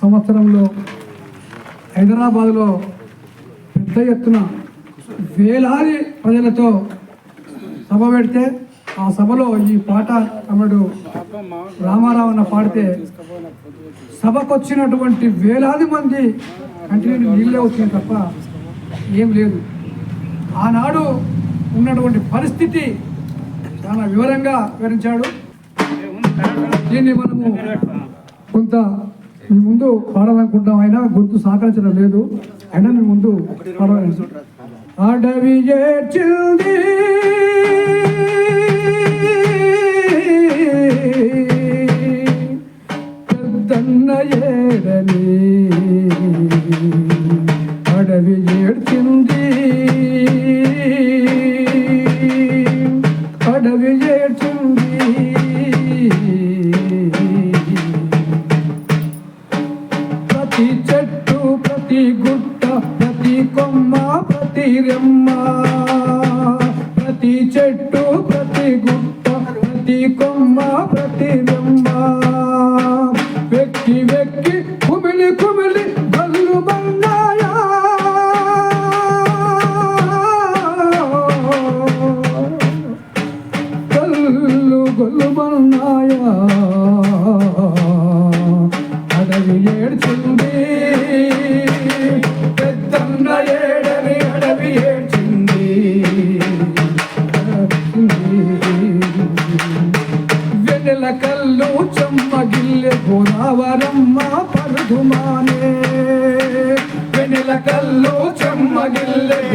సంవత్సరంలో హైదరాబాద్లో పెద్ద ఎత్తున వేలాది ప్రజలతో సభ పెడితే ఆ సభలో ఈ పాట తమ్ముడు రామారావు అన్న పాడితే సభకొచ్చినటువంటి వేలాది మంది కంటిన్యూ నీళ్ళే వచ్చింది తప్ప ఏం లేదు. ఆనాడు ఉన్నటువంటి పరిస్థితి చాలా వివరంగా వివరించాడు. దీన్ని మనము కొంత మీ ముందు పాడాలనుకుంటాం అయినా గొంతు సహకరించడం లేదు. అయినా మీ ముందు పాడాలి అడవి ఏడ్చింది ప్రతి ప్రతి చెట్టు ప్రతి గుట్ట ప్రతి కొమ్మ ప్రతి బొమ్మ వెక్కి వెక్కి కుమిలి కుమిలి బల్లు బంగాయా. గల్లు గొల్లు మన్నాయా అడవి ఏడ్చింది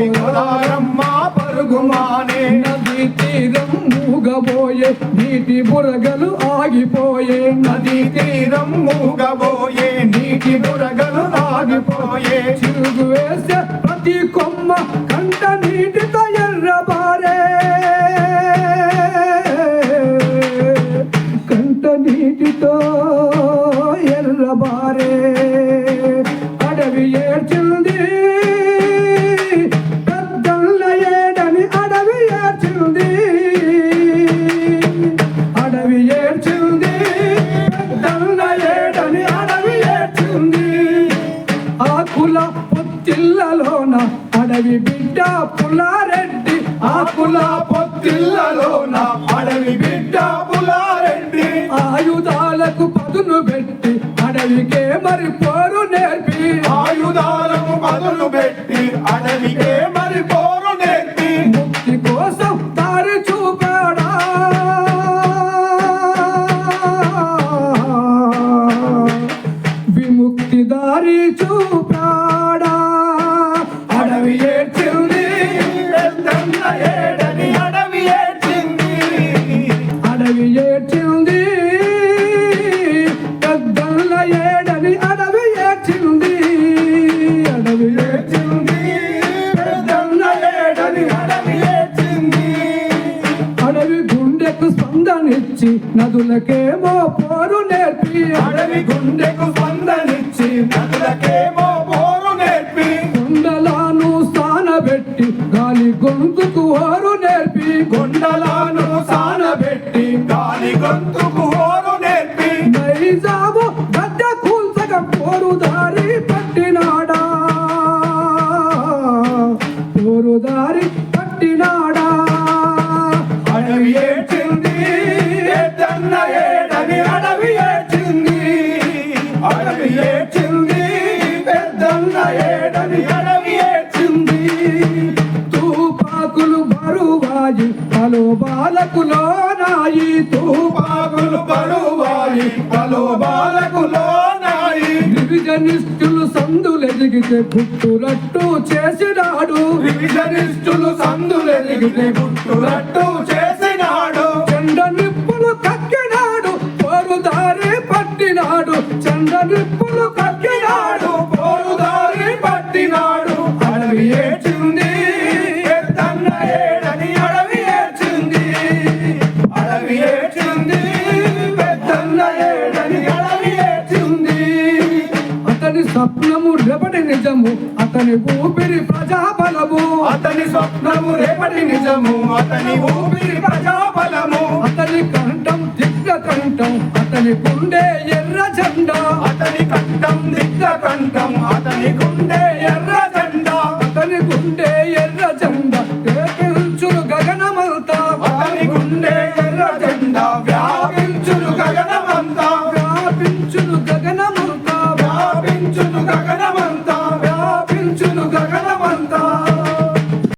గోదావరమ్మ పరుగుమానే. నది తీరం మూగబోయే నీటి బురగలు ఆగిపోయే. నదీ తీరం మూగబోయే. అడవి బిడ్డ పుల్లారెడ్డి ఆకుల పొత్తిళ్ళలోన అడవి బిడ్డ పులారెడ్డి ఆయుధాలకు పదును పెట్టి అడవికే మరి పోరు నేర్పి. ఆయుధాలకు పదులు పెట్టి అడవికే మరి పోరు నేర్పి. ముక్తి కోసం దారి చూపాడా? విముక్తి దారి చూపాడా? స్పందనిచ్చి నదులకేమో పోరు నేర్పి. అడవి గుండెకు స్పందనిచ్చి నదులకేమో పోరు నేర్పి. కొండలాను సానబెట్టి గాలి గొంతుకు ఓరు నేర్పి. కొండలాను సానబెట్టి గాలి గొంతుకు ఓరు నేర్పి. నైజాము గడ్డ కూల్చక పోరు దారి పట్టినాడా? పోరు దారి పట్టినాడా? పెద్దన్న ఏడని అడవి ఏడ్చింది. తూపాకులు బరువాయి పలు బాలకులో నాయి పాగులు బరువాయి పలు బాలకులో నాయి రివిజనిస్టులు సందులెదిగితే గుట్టురట్టు చేసినాడు. రివిజనిస్టులు సందులెదిగితే గుట్టురట్టు ఊపిరి ప్రజాబలము. అతని స్వప్నము రేపటి నిజము. అతని ఊపిరి ప్రజాబలము. అతని కంఠం దిగ్గ కంఠం. అతని గుండె ఎర్ర జెండా. అతని కంఠం దిగ్గ కంఠం. అతని గుండె